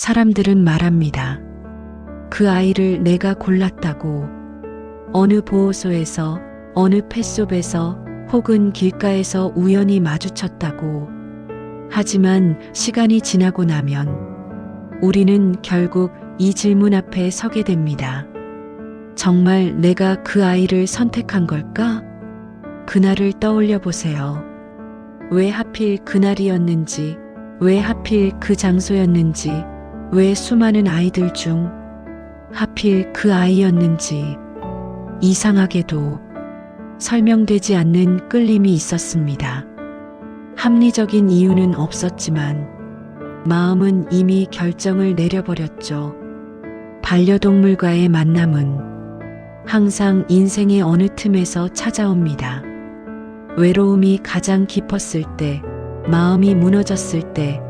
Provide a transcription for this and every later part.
사람들은 말합니다. 그 아이를 내가 골랐다고 어느 보호소에서 어느 펫숍에서 혹은 길가에서 우연히 마주쳤다고 하지만 시간이 지나고 나면 우리는 결국 이 질문 앞에 서게 됩니다. 정말 내가 그 아이를 선택한 걸까? 그날을 떠올려 보세요. 왜 하필 그날이었는지, 왜 하필 그 장소였는지, 왜 수많은 아이들 중 하필 그 아이였는지, 이상하게도 설명되지 않는 끌림이 있었습니다. 합리적인 이유는 없었지만, 마음은 이미 결정을 내려버렸죠. 반려동물과의 만남은 항상 인생의 어느 틈에서 찾아옵니다. 외로움이 가장 깊었을 때, 마음이 무너졌을 때,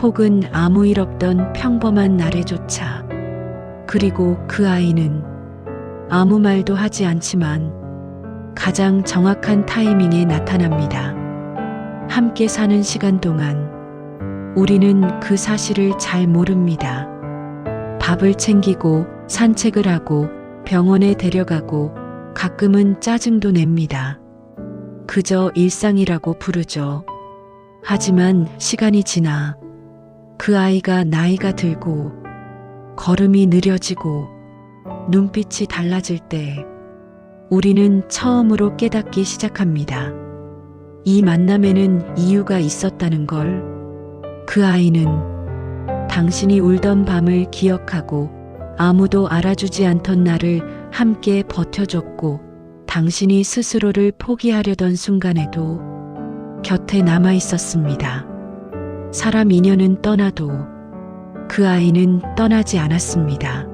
혹은 아무 일 없던 평범한 날에조차, 그리고 그 아이는 아무 말도 하지 않지만 가장 정확한 타이밍에 나타납니다. 함께 사는 시간 동안 우리는 그 사실을 잘 모릅니다. 밥을 챙기고 산책을 하고 병원에 데려가고 가끔은 짜증도 냅니다. 그저 일상이라고 부르죠. 하지만 시간이 지나 그 아이가 나이가 들고 걸음이 느려지고 눈빛이 달라질 때 우리는 처음으로 깨닫기 시작합니다. 이 만남에는 이유가 있었다는 걸. 그 아이는 당신이 울던 밤을 기억하고 아무도 알아주지 않던 나를 함께 버텨줬고 당신이 스스로를 포기하려던 순간에도 곁에 남아 있었습니다. 사람 인연은 떠나도 그 아이는 떠나지 않았습니다.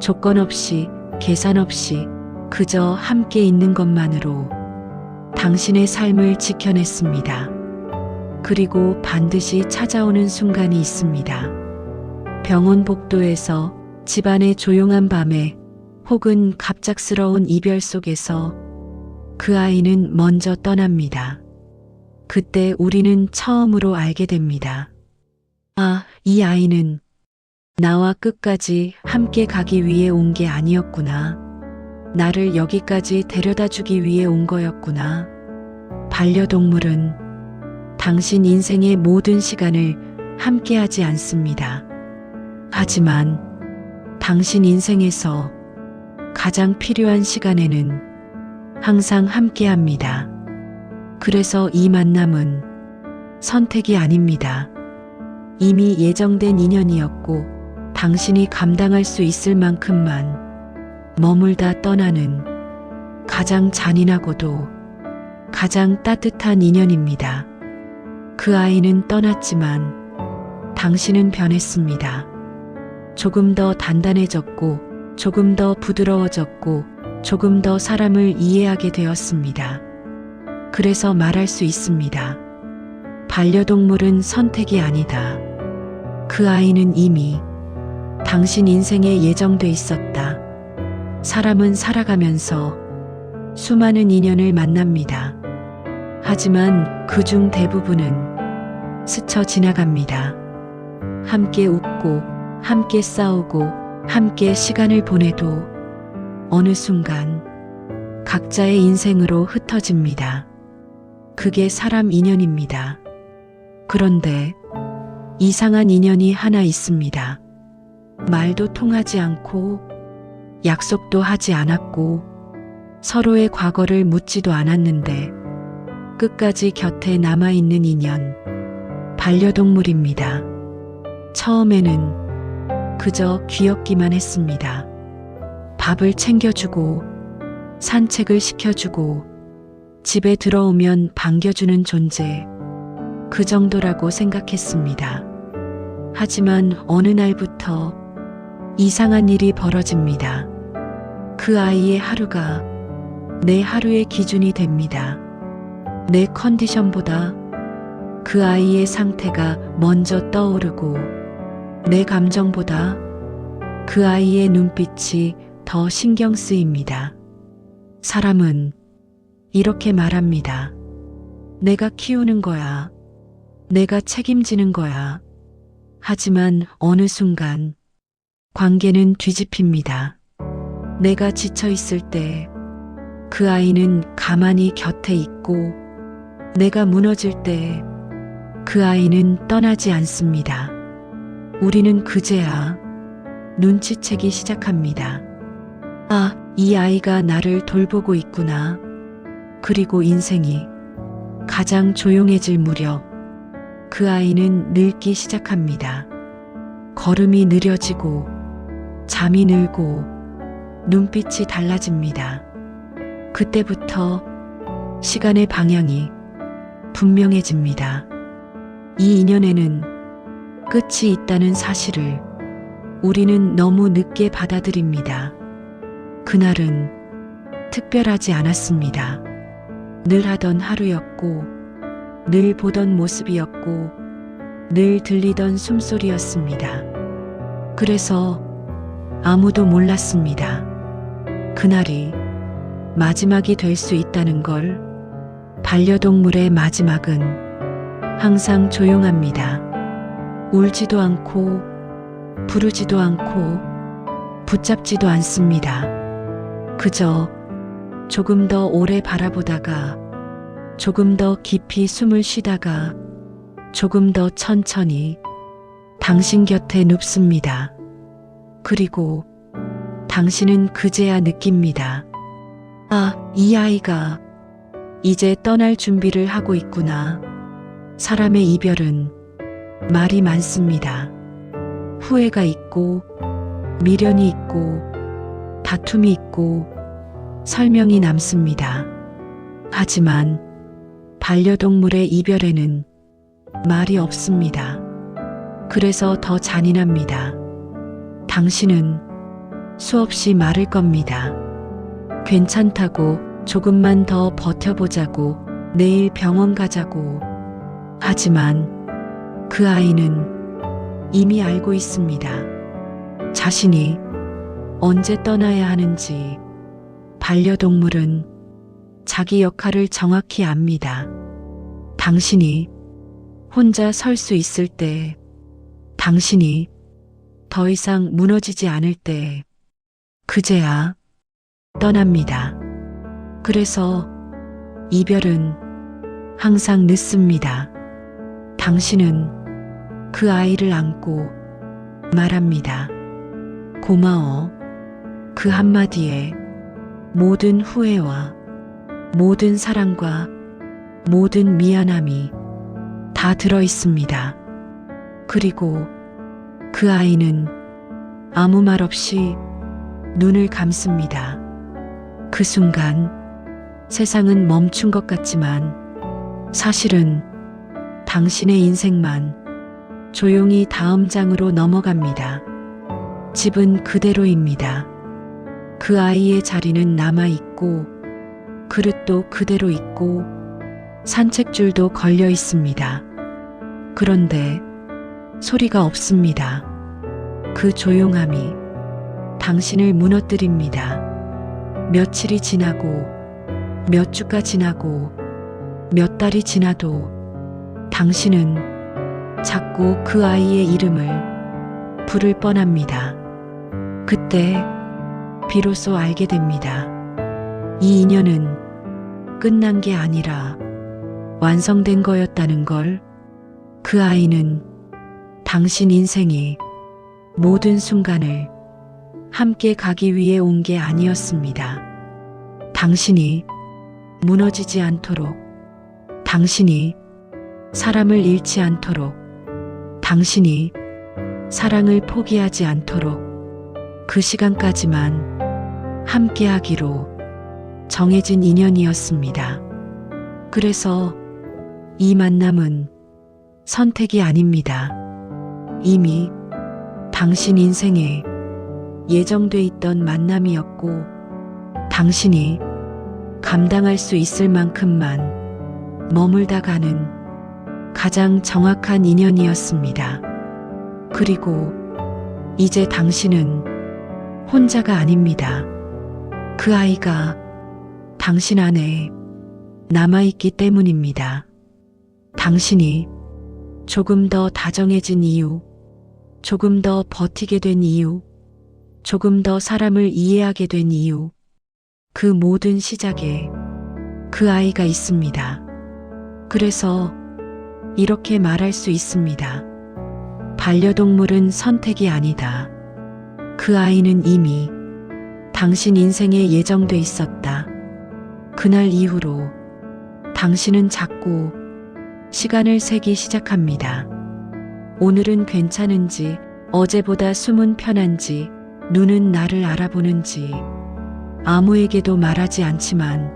조건 없이, 계산 없이 그저 함께 있는 것만으로 당신의 삶을 지켜냈습니다. 그리고 반드시 찾아오는 순간이 있습니다. 병원 복도에서 집안의 조용한 밤에 혹은 갑작스러운 이별 속에서 그 아이는 먼저 떠납니다. 그때 우리는 처음으로 알게 됩니다. 아, 이 아이는 나와 끝까지 함께 가기 위해 온 게 아니었구나. 나를 여기까지 데려다 주기 위해 온 거였구나. 반려동물은 당신 인생의 모든 시간을 함께 하지 않습니다. 하지만 당신 인생에서 가장 필요한 시간에는 항상 함께 합니다. 그래서 이 만남은 선택이 아닙니다. 이미 예정된 인연이었고 당신이 감당할 수 있을 만큼만 머물다 떠나는 가장 잔인하고도 가장 따뜻한 인연입니다. 그 아이는 떠났지만 당신은 변했습니다. 조금 더 단단해졌고 조금 더 부드러워졌고 조금 더 사람을 이해하게 되었습니다. 그래서 말할 수 있습니다. 반려동물은 선택이 아니다. 그 아이는 이미 당신 인생에 예정돼 있었다. 사람은 살아가면서 수많은 인연을 만납니다. 하지만 그 중 대부분은 스쳐 지나갑니다. 함께 웃고, 함께 싸우고, 함께 시간을 보내도 어느 순간 각자의 인생으로 흩어집니다. 그게 사람 인연입니다. 그런데 이상한 인연이 하나 있습니다. 말도 통하지 않고 약속도 하지 않았고 서로의 과거를 묻지도 않았는데 끝까지 곁에 남아있는 인연. 반려동물입니다. 처음에는 그저 귀엽기만 했습니다. 밥을 챙겨주고 산책을 시켜주고 집에 들어오면 반겨주는 존재. 그 정도라고 생각했습니다. 하지만 어느 날부터 이상한 일이 벌어집니다. 그 아이의 하루가 내 하루의 기준이 됩니다. 내 컨디션보다 그 아이의 상태가 먼저 떠오르고 내 감정보다 그 아이의 눈빛이 더 신경 쓰입니다. 사람은 이렇게 말합니다. 내가 키우는 거야. 내가 책임지는 거야. 하지만 어느 순간 관계는 뒤집힙니다. 내가 지쳐 있을 때 그 아이는 가만히 곁에 있고 내가 무너질 때 그 아이는 떠나지 않습니다. 우리는 그제야 눈치채기 시작합니다. 아, 이 아이가 나를 돌보고 있구나. 그리고 인생이 가장 조용해질 무렵 그 아이는 늙기 시작합니다. 걸음이 느려지고 잠이 늘고 눈빛이 달라집니다. 그때부터 시간의 방향이 분명해집니다. 이 인연에는 끝이 있다는 사실을 우리는 너무 늦게 받아들입니다. 그날은 특별하지 않았습니다. 늘 하던 하루였고, 늘 보던 모습이었고, 늘 들리던 숨소리였습니다. 그래서 아무도 몰랐습니다. 그날이 마지막이 될 수 있다는 걸 반려동물의 마지막은 항상 조용합니다. 울지도 않고 부르지도 않고 붙잡지도 않습니다. 그저 조금 더 오래 바라보다가 조금 더 깊이 숨을 쉬다가 조금 더 천천히 당신 곁에 눕습니다. 그리고 당신은 그제야 느낍니다. 아, 이 아이가 이제 떠날 준비를 하고 있구나. 사람의 이별은 말이 많습니다. 후회가 있고, 미련이 있고, 다툼이 있고, 설명이 남습니다. 하지만 반려동물의 이별에는 말이 없습니다. 그래서 더 잔인합니다. 당신은 수없이 말을 겁니다. 괜찮다고 조금만 더 버텨보자고 내일 병원 가자고. 하지만 그 아이는 이미 알고 있습니다. 자신이 언제 떠나야 하는지 반려동물은 자기 역할을 정확히 압니다. 당신이 혼자 설 수 있을 때, 당신이 더 이상 무너지지 않을 때, 그제야 떠납니다. 그래서 이별은 항상 늦습니다. 당신은 그 아이를 안고 말합니다. 고마워. 그 한마디에 모든 후회와 모든 사랑과 모든 미안함이 다 들어 있습니다. 그리고 그 아이는 아무 말 없이 눈을 감습니다. 그 순간 세상은 멈춘 것 같지만 사실은 당신의 인생만 조용히 다음 장으로 넘어갑니다. 집은 그대로입니다. 그 아이의 자리는 남아있고 그릇도 그대로 있고 산책줄도 걸려 있습니다. 그런데 소리가 없습니다. 그 조용함이 당신을 무너뜨립니다. 며칠이 지나고 몇 주가 지나고 몇 달이 지나도 당신은 자꾸 그 아이의 이름을 부를 뻔합니다. 그때 비로소 알게 됩니다. 이 인연은 끝난 게 아니라 완성된 거였다는 걸 그 아이는 당신 인생의 모든 순간을 함께 가기 위해 온 게 아니었습니다. 당신이 무너지지 않도록, 당신이 사람을 잃지 않도록, 당신이 사랑을 포기하지 않도록 그 시간까지만 함께 하기로 정해진 인연이었습니다. 그래서 이 만남은 선택이 아닙니다. 이미 당신 인생에 예정돼 있던 만남이었고, 당신이 감당할 수 있을 만큼만 머물다 가는 가장 정확한 인연이었습니다. 그리고 이제 당신은 혼자가 아닙니다. 그 아이가 당신 안에 남아있기 때문입니다. 당신이 조금 더 다정해진 이유, 조금 더 버티게 된 이유, 조금 더 사람을 이해하게 된 이유, 그 모든 시작에 그 아이가 있습니다. 그래서 이렇게 말할 수 있습니다. 반려동물은 선택이 아니다. 그 아이는 이미 당신 인생에 예정돼 있었다. 그날 이후로 당신은 자꾸 시간을 세기 시작합니다. 오늘은 괜찮은지, 어제보다 숨은 편한지, 눈은 나를 알아보는지, 아무에게도 말하지 않지만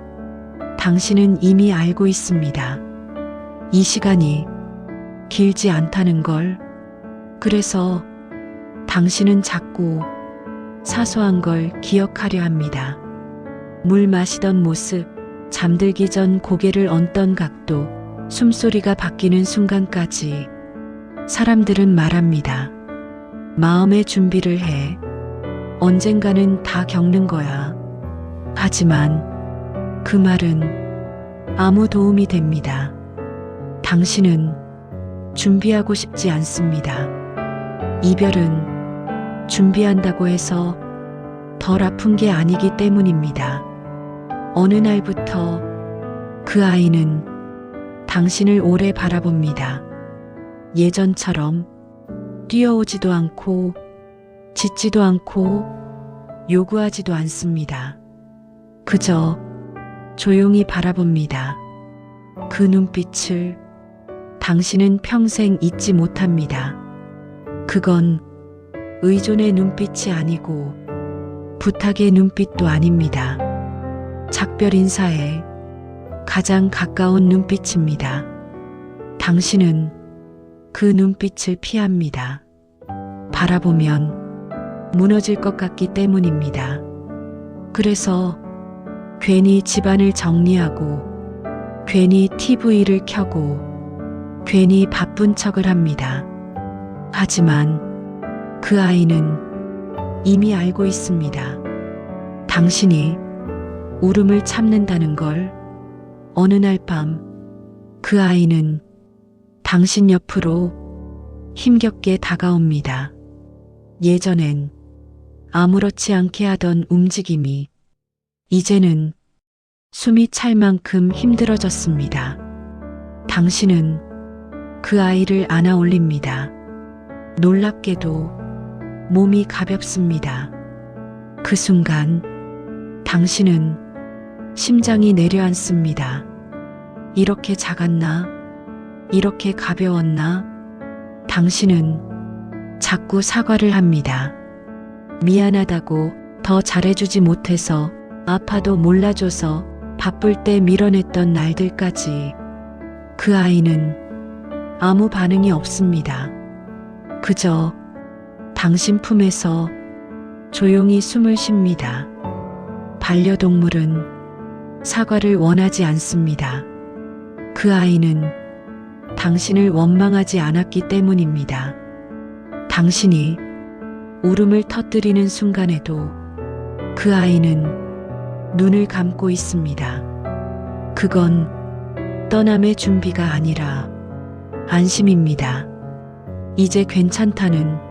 당신은 이미 알고 있습니다. 이 시간이 길지 않다는 걸, 그래서 당신은 자꾸 사소한 걸 기억하려 합니다. 물 마시던 모습, 잠들기 전 고개를 얹던 각도, 숨소리가 바뀌는 순간까지 사람들은 말합니다. 마음의 준비를 해. 언젠가는 다 겪는 거야. 하지만 그 말은 아무 도움이 됩니다. 당신은 준비하고 싶지 않습니다. 이별은 준비한다고 해서 덜 아픈 게 아니기 때문입니다. 어느 날부터 그 아이는 당신을 오래 바라봅니다. 예전처럼 뛰어오지도 않고 짖지도 않고 요구하지도 않습니다. 그저 조용히 바라봅니다. 그 눈빛을 당신은 평생 잊지 못합니다. 그건 의존의 눈빛이 아니고 부탁의 눈빛도 아닙니다. 작별 인사에 가장 가까운 눈빛입니다. 당신은 그 눈빛을 피합니다. 바라보면 무너질 것 같기 때문입니다. 그래서 괜히 집안을 정리하고 괜히 TV를 켜고 괜히 바쁜 척을 합니다. 하지만 그 아이는 이미 알고 있습니다. 당신이 울음을 참는다는 걸 어느 날 밤 그 아이는 당신 옆으로 힘겹게 다가옵니다. 예전엔 아무렇지 않게 하던 움직임이 이제는 숨이 찰 만큼 힘들어졌습니다. 당신은 그 아이를 안아 올립니다. 놀랍게도 몸이 가볍습니다. 그 순간 당신은 심장이 내려앉습니다. 이렇게 작았나? 이렇게 가벼웠나? 당신은 자꾸 사과를 합니다. 미안하다고 더 잘해주지 못해서 아파도 몰라줘서 바쁠 때 밀어냈던 날들까지 그 아이는 아무 반응이 없습니다. 그저 당신 품에서 조용히 숨을 쉽니다. 반려동물은 사과를 원하지 않습니다. 그 아이는 당신을 원망하지 않았기 때문입니다. 당신이 울음을 터뜨리는 순간에도 그 아이는 눈을 감고 있습니다. 그건 떠남의 준비가 아니라 안심입니다. 이제 괜찮다는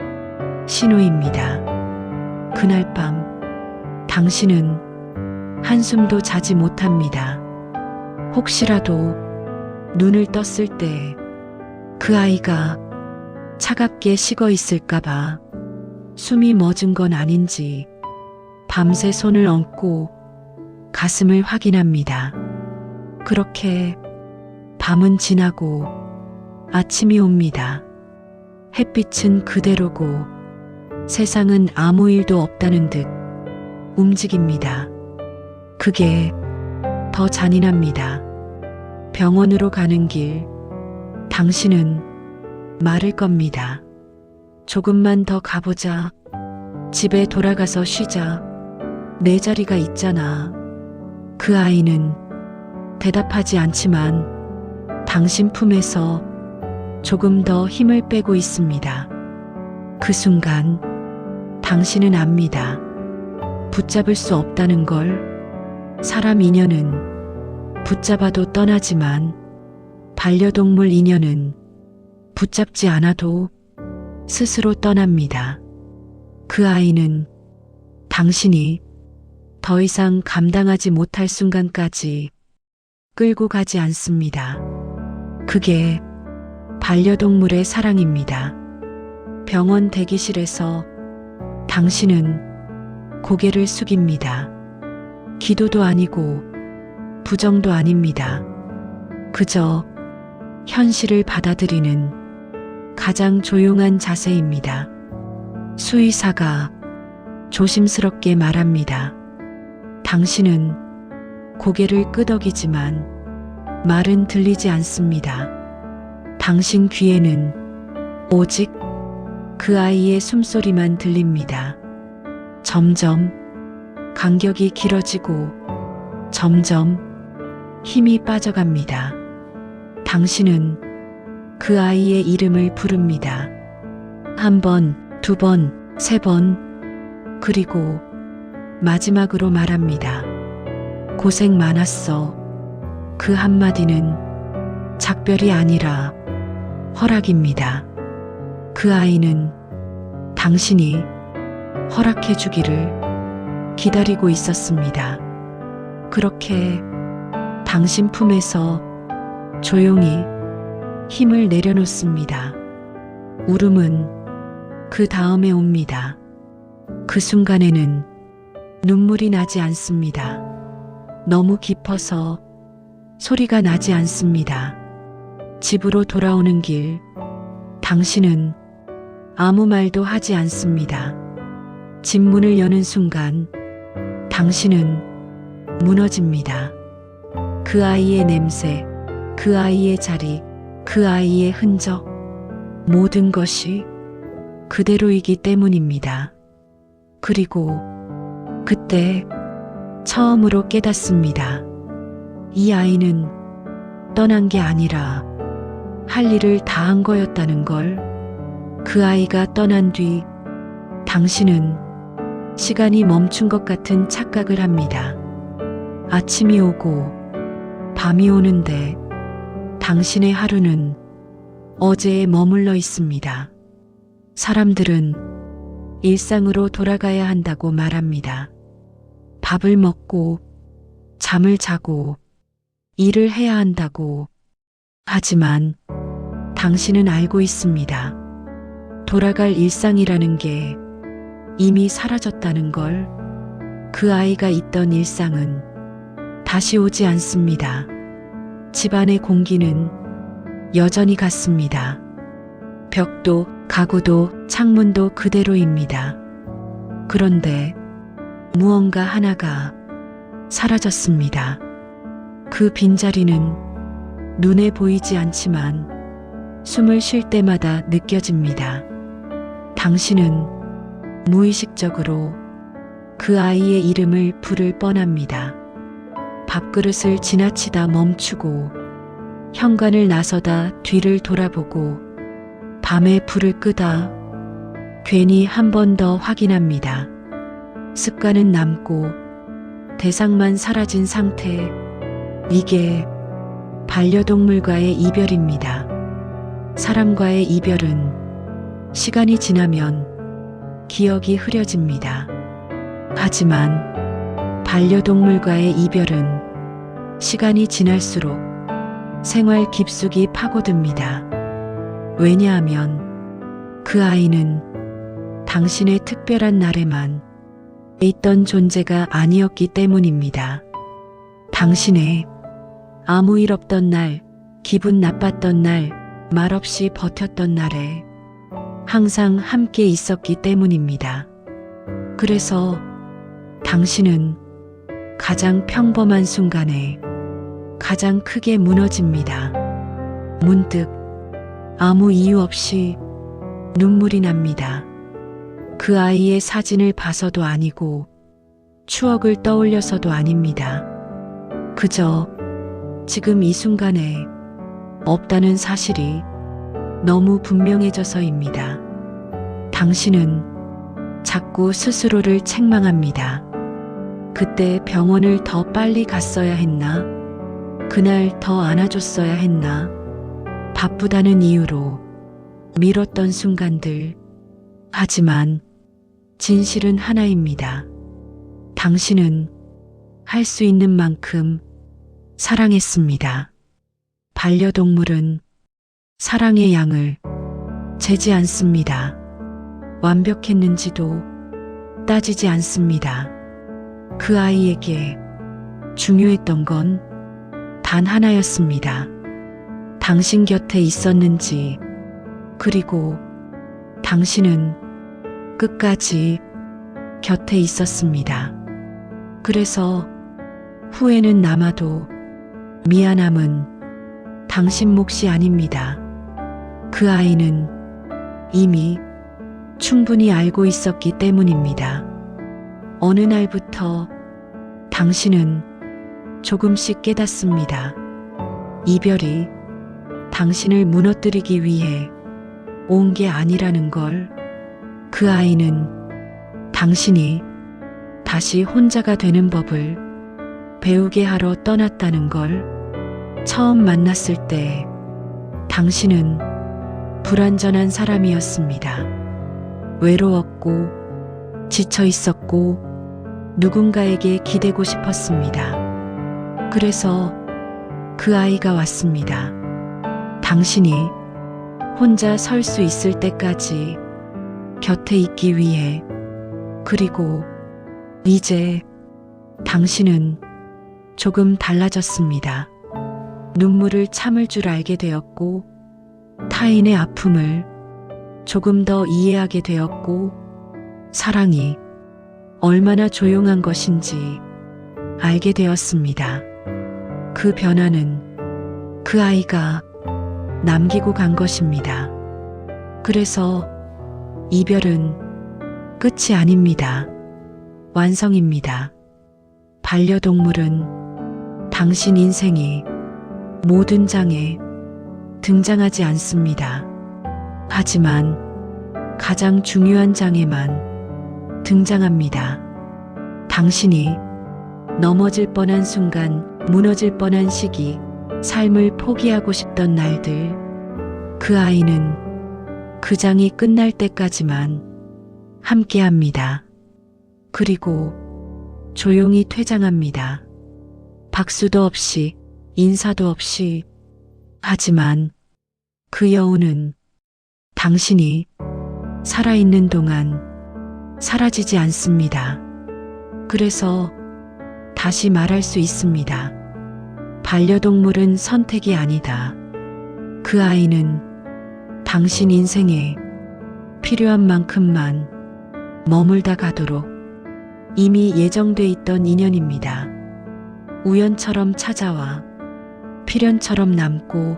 신호입니다. 그날 밤 당신은 한숨도 자지 못합니다. 혹시라도 눈을 떴을 때 그 아이가 차갑게 식어 있을까봐 숨이 멎은 건 아닌지 밤새 손을 얹고 가슴을 확인합니다. 그렇게 밤은 지나고 아침이 옵니다. 햇빛은 그대로고 세상은 아무 일도 없다는 듯 움직입니다. 그게 더 잔인합니다. 병원으로 가는 길, 당신은 말을 겁니다. 조금만 더 가보자. 집에 돌아가서 쉬자. 내 자리가 있잖아. 그 아이는 대답하지 않지만 당신 품에서 조금 더 힘을 빼고 있습니다. 그 순간 당신은 압니다. 붙잡을 수 없다는 걸 사람 인연은 붙잡아도 떠나지만 반려동물 인연은 붙잡지 않아도 스스로 떠납니다. 그 아이는 당신이 더 이상 감당하지 못할 순간까지 끌고 가지 않습니다. 그게 반려동물의 사랑입니다. 병원 대기실에서 당신은 고개를 숙입니다. 기도도 아니고 부정도 아닙니다. 그저 현실을 받아들이는 가장 조용한 자세입니다. 수의사가 조심스럽게 말합니다. 당신은 고개를 끄덕이지만 말은 들리지 않습니다. 당신 귀에는 오직 그 아이의 숨소리만 들립니다. 점점 간격이 길어지고 점점 힘이 빠져갑니다. 당신은 그 아이의 이름을 부릅니다. 한 번, 두 번, 세 번, 그리고 마지막으로 말합니다. 고생 많았어. 그 한마디는 작별이 아니라 허락입니다. 그 아이는 당신이 허락해 주기를 기다리고 있었습니다. 그렇게 당신 품에서 조용히 힘을 내려놓습니다. 울음은 그 다음에 옵니다. 그 순간에는 눈물이 나지 않습니다. 너무 깊어서 소리가 나지 않습니다. 집으로 돌아오는 길, 당신은 아무 말도 하지 않습니다. 집 문을 여는 순간, 당신은 무너집니다. 그 아이의 냄새, 그 아이의 자리, 그 아이의 흔적, 모든 것이 그대로이기 때문입니다. 그리고 그때 처음으로 깨닫습니다. 이 아이는 떠난 게 아니라 할 일을 다 한 거였다는 걸. 그 아이가 떠난 뒤 당신은 시간이 멈춘 것 같은 착각을 합니다. 아침이 오고 밤이 오는데 당신의 하루는 어제에 머물러 있습니다. 사람들은 일상으로 돌아가야 한다고 말합니다. 밥을 먹고 잠을 자고 일을 해야 한다고. 하지만 당신은 알고 있습니다. 돌아갈 일상이라는 게 이미 사라졌다는 걸. 그 아이가 있던 일상은 다시 오지 않습니다. 집안의 공기는 여전히 같습니다. 벽도, 가구도, 창문도 그대로입니다. 그런데 무언가 하나가 사라졌습니다. 그 빈자리는 눈에 보이지 않지만 숨을 쉴 때마다 느껴집니다. 당신은 무의식적으로 그 아이의 이름을 부를 뻔합니다. 밥그릇을 지나치다 멈추고 현관을 나서다 뒤를 돌아보고 밤에 불을 끄다 괜히 한 번 더 확인합니다. 습관은 남고 대상만 사라진 상태. 이게 반려동물과의 이별입니다. 사람과의 이별은 시간이 지나면 기억이 흐려집니다. 하지만 반려동물과의 이별은 시간이 지날수록 생활 깊숙이 파고듭니다. 왜냐하면 그 아이는 당신의 특별한 날에만 있던 존재가 아니었기 때문입니다. 당신의 아무 일 없던 날, 기분 나빴던 날, 말없이 버텼던 날에 항상 함께 있었기 때문입니다. 그래서 당신은 가장 평범한 순간에 가장 크게 무너집니다. 문득 아무 이유 없이 눈물이 납니다. 그 아이의 사진을 봐서도 아니고 추억을 떠올려서도 아닙니다. 그저 지금 이 순간에 없다는 사실이 너무 분명해져서입니다. 당신은 자꾸 스스로를 책망합니다. 그때 병원을 더 빨리 갔어야 했나? 그날 더 안아줬어야 했나? 바쁘다는 이유로 미뤘던 순간들. 하지만 진실은 하나입니다. 당신은 할 수 있는 만큼 사랑했습니다. 반려동물은 사랑의 양을 재지 않습니다. 완벽했는지도 따지지 않습니다. 그 아이에게 중요했던 건 단 하나였습니다. 당신 곁에 있었는지, 그리고 당신은 끝까지 곁에 있었습니다. 그래서 후회는 남아도 미안함은 당신 몫이 아닙니다. 그 아이는 이미 충분히 알고 있었기 때문입니다. 어느 날부터 당신은 조금씩 깨닫습니다. 이별이 당신을 무너뜨리기 위해 온 게 아니라는 걸 그 아이는 당신이 다시 혼자가 되는 법을 배우게 하러 떠났다는 걸 처음 만났을 때 당신은 불완전한 사람이었습니다. 외로웠고 지쳐 있었고 누군가에게 기대고 싶었습니다. 그래서 그 아이가 왔습니다. 당신이 혼자 설 수 있을 때까지 곁에 있기 위해 그리고 이제 당신은 조금 달라졌습니다. 눈물을 참을 줄 알게 되었고 타인의 아픔을 조금 더 이해하게 되었고 사랑이 얼마나 조용한 것인지 알게 되었습니다. 그 변화는 그 아이가 남기고 간 것입니다. 그래서 이별은 끝이 아닙니다. 완성입니다. 반려동물은 당신 인생의 모든 장에 등장하지 않습니다. 하지만 가장 중요한 장에만 등장합니다. 당신이 넘어질 뻔한 순간, 무너질 뻔한 시기, 삶을 포기하고 싶던 날들, 그 아이는 그 장이 끝날 때까지만 함께 합니다. 그리고 조용히 퇴장합니다. 박수도 없이, 인사도 없이, 하지만 그 여운은 당신이 살아있는 동안 사라지지 않습니다. 그래서 다시 말할 수 있습니다. 반려동물은 선택이 아니다. 그 아이는 당신 인생에 필요한 만큼만 머물다 가도록 이미 예정돼 있던 인연입니다. 우연처럼 찾아와 필연처럼 남고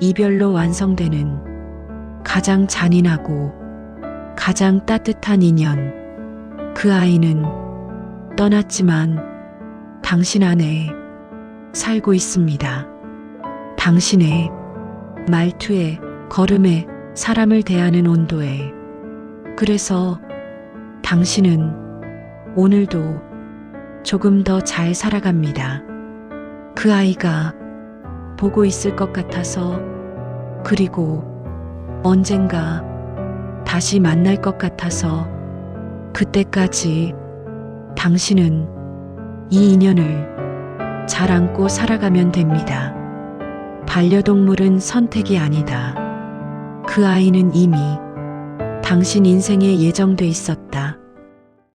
이별로 완성되는 가장 잔인하고 가장 따뜻한 인연. 그 아이는 떠났지만 당신 안에 살고 있습니다. 당신의 말투에, 걸음에, 사람을 대하는 온도에. 그래서 당신은 오늘도 조금 더 잘 살아갑니다. 그 아이가 보고 있을 것 같아서 그리고 언젠가 다시 만날 것 같아서 그때까지 당신은 이 인연을 잘 안고 살아가면 됩니다. 반려동물은 선택이 아니다. 그 아이는 이미 당신 인생에 예정돼 있었다.